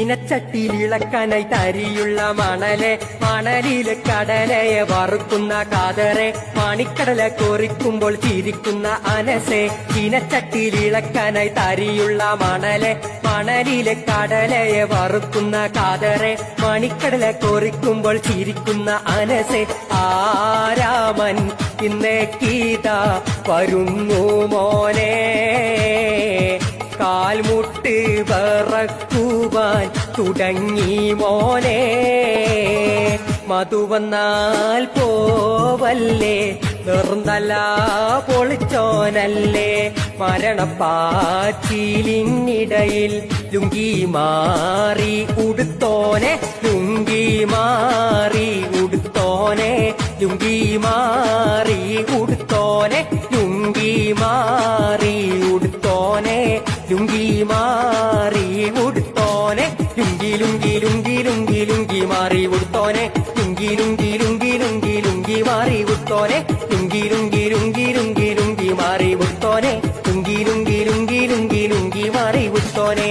ചീനച്ചട്ടിയിളക്കാനായി തരിയുള്ള മണലെ മണലിലെ കടലയെ വറുക്കുന്ന കാതറെ മണിക്കടല കോറിക്കുമ്പോൾ ചിരിക്കുന്ന അനസെ ചീനച്ചട്ടിയിളക്കാനായി തരിയുള്ള മണലെ മണലിലെ കടലയെ വറുക്കുന്ന കാതറെ മണിക്കടല കോറിക്കുമ്പോൾ ചിരിക്കുന്ന അനസെ. ആരാമൻ ഇന്നേ കീത വരുന്നു മോനെ. കാൽമുട്ട് പറക്കുവാൻ തുടങ്ങി മോനെ. മധുവന്നാൽ പോവല്ലേ? നിർന്നല പൊളിച്ചോനല്ലേ? മരണപ്പാച്ചിലിനിടയിൽ ലുങ്കി മാറി ഉടുത്തോനെ ലുങ്കി മാറി ഉടുത്തോനെ ലുങ്കി മാറി ഉടുത്തോനെ ലുങ്കി മാറി മാറി ഉടുത്തോനെ ലുങ്കി ലുങ്കി ലുങ്കി ലുങ്കി ലുങ്കി മാറി ഉടുത്തോനെ ലുങ്കി ലുങ്കി ലുങ്കി ലുങ്കി ലുങ്കി മാറി ഉടുത്തോനെ ലുങ്കി ലുങ്കി ലുങ്കി ലുങ്കി ലുങ്കി മാറി ഉടുത്തോനെ ലുങ്കി ലുങ്കി ലുങ്കി ലുങ്കി ലുങ്കി മാറി ഉടുത്തോനെ